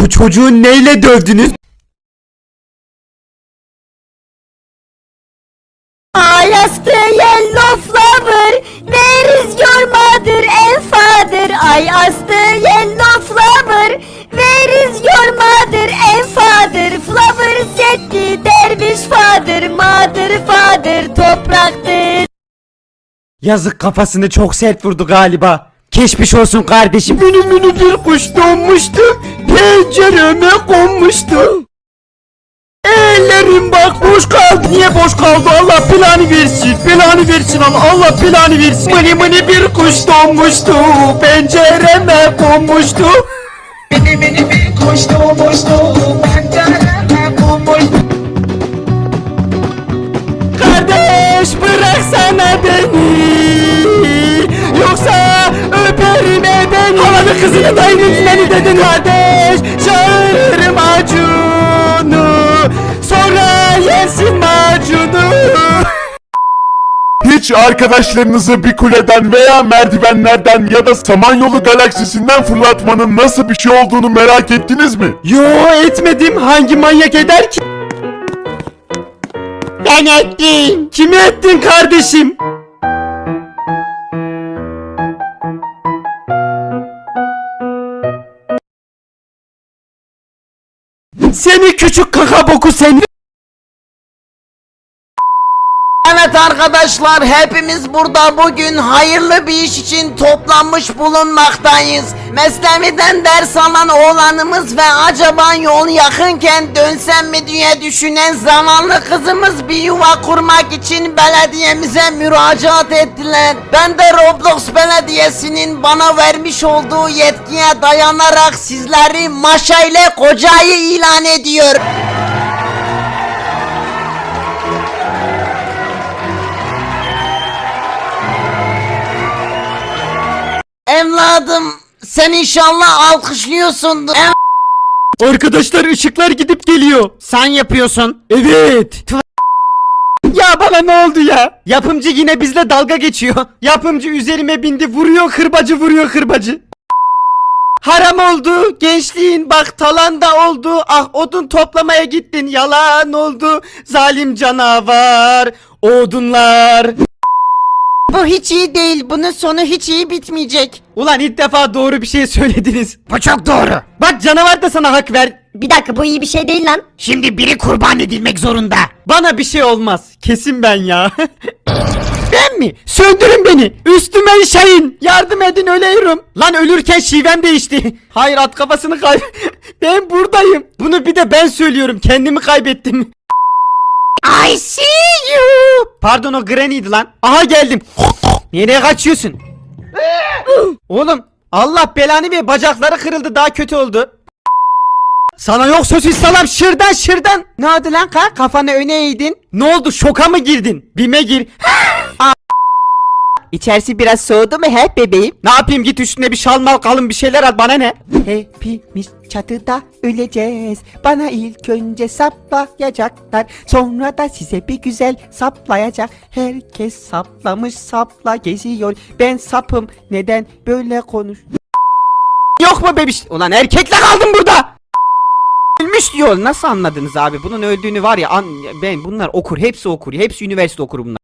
Bu çocuğu neyle dövdünüz? The yellow flower, where is your mother and father? I the yellow flower, where is your mother and father? Flower said the dervish father, mother father topraktır. Yazık kafasını çok sert vurdu galiba. Geçmiş olsun kardeşim. Mini mini bir kuş donmuştu. Pencereme konmuştu. Ellerim bak boş kaldı. Niye boş kaldı? Allah planı versin. Planı versin Allah. Allah planı versin. Mini mini bir kuş donmuştu. Pencereme konmuştu. Mini mini bir kuş doğmuştu kızını dayını dinleni dedin kardeş Çağırırım Acun'u Sonra yersin macunu Hiç arkadaşlarınızı bir kuleden veya merdivenlerden ya da Samanyolu galaksisinden fırlatmanın nasıl bir şey olduğunu merak ettiniz mi? Yo etmedim hangi manyak eder ki? Ben ettim. Kimi ettin kardeşim? Seni küçük kaka boku seni. Evet arkadaşlar hepimiz burada bugün hayırlı bir iş için toplanmış bulunmaktayız. Mesleğimden ders alan oğlanımız ve acaba yol yakınken dönsem mi diye düşünen zamanlı kızımız bir yuva kurmak için belediyemize müracaat ettiler. Ben de Roblox Belediyesi'nin bana vermiş olduğu yetkiye dayanarak sizleri Maşa ile kocayı ilan ediyorum. Sen inşallah alkışlıyorsundur. Arkadaşlar ışıklar gidip geliyor. sen yapıyorsun. Evet. Ya bana ne oldu ya? Yapımcı yine bizle dalga geçiyor. Yapımcı üzerime bindi vuruyor hırbacı vuruyor hırbacı. Haram oldu gençliğin bak talanda oldu ah odun toplamaya gittin yalan oldu zalim canavar odunlar. Bu hiç iyi değil. Bunun sonu hiç iyi bitmeyecek. Ulan ilk defa doğru bir şey söylediniz. Bu çok doğru. Bak canavar da sana hak ver. Bir dakika bu iyi bir şey değil lan. Şimdi biri kurban edilmek zorunda. Bana bir şey olmaz. Kesin ben ya. ben mi? Söndürün beni. Üstüme işeyin. Yardım edin ölüyorum. Lan ölürken şivem değişti. Hayır at kafasını kay... ben buradayım. Bunu bir de ben söylüyorum. Kendimi kaybettim. I see you. Pardon o Granny'di lan. Aha geldim. Nereye kaçıyorsun? Oğlum Allah belanı ver bacakları kırıldı daha kötü oldu. Sana yok sosis salam şırdan şırdan. Ne oldu lan ka? Kafanı öne eğdin. Ne oldu şoka mı girdin? Bime gir. İçerisi biraz soğudu mu hep bebeğim? Ne yapayım git üstüne bir şal mal kalın bir şeyler at bana ne? Hepimiz çatıda öleceğiz. Bana ilk önce saplayacaklar. Sonra da size bir güzel saplayacak. Herkes saplamış sapla geziyor. Ben sapım. Neden böyle konuş? Yok mu bebiş? Ulan erkekle kaldım burada. Ölmüş diyor. Nasıl anladınız abi? Bunun öldüğünü var ya an, ben bunlar okur. Hepsi okur. Hepsi üniversite okur bunlar.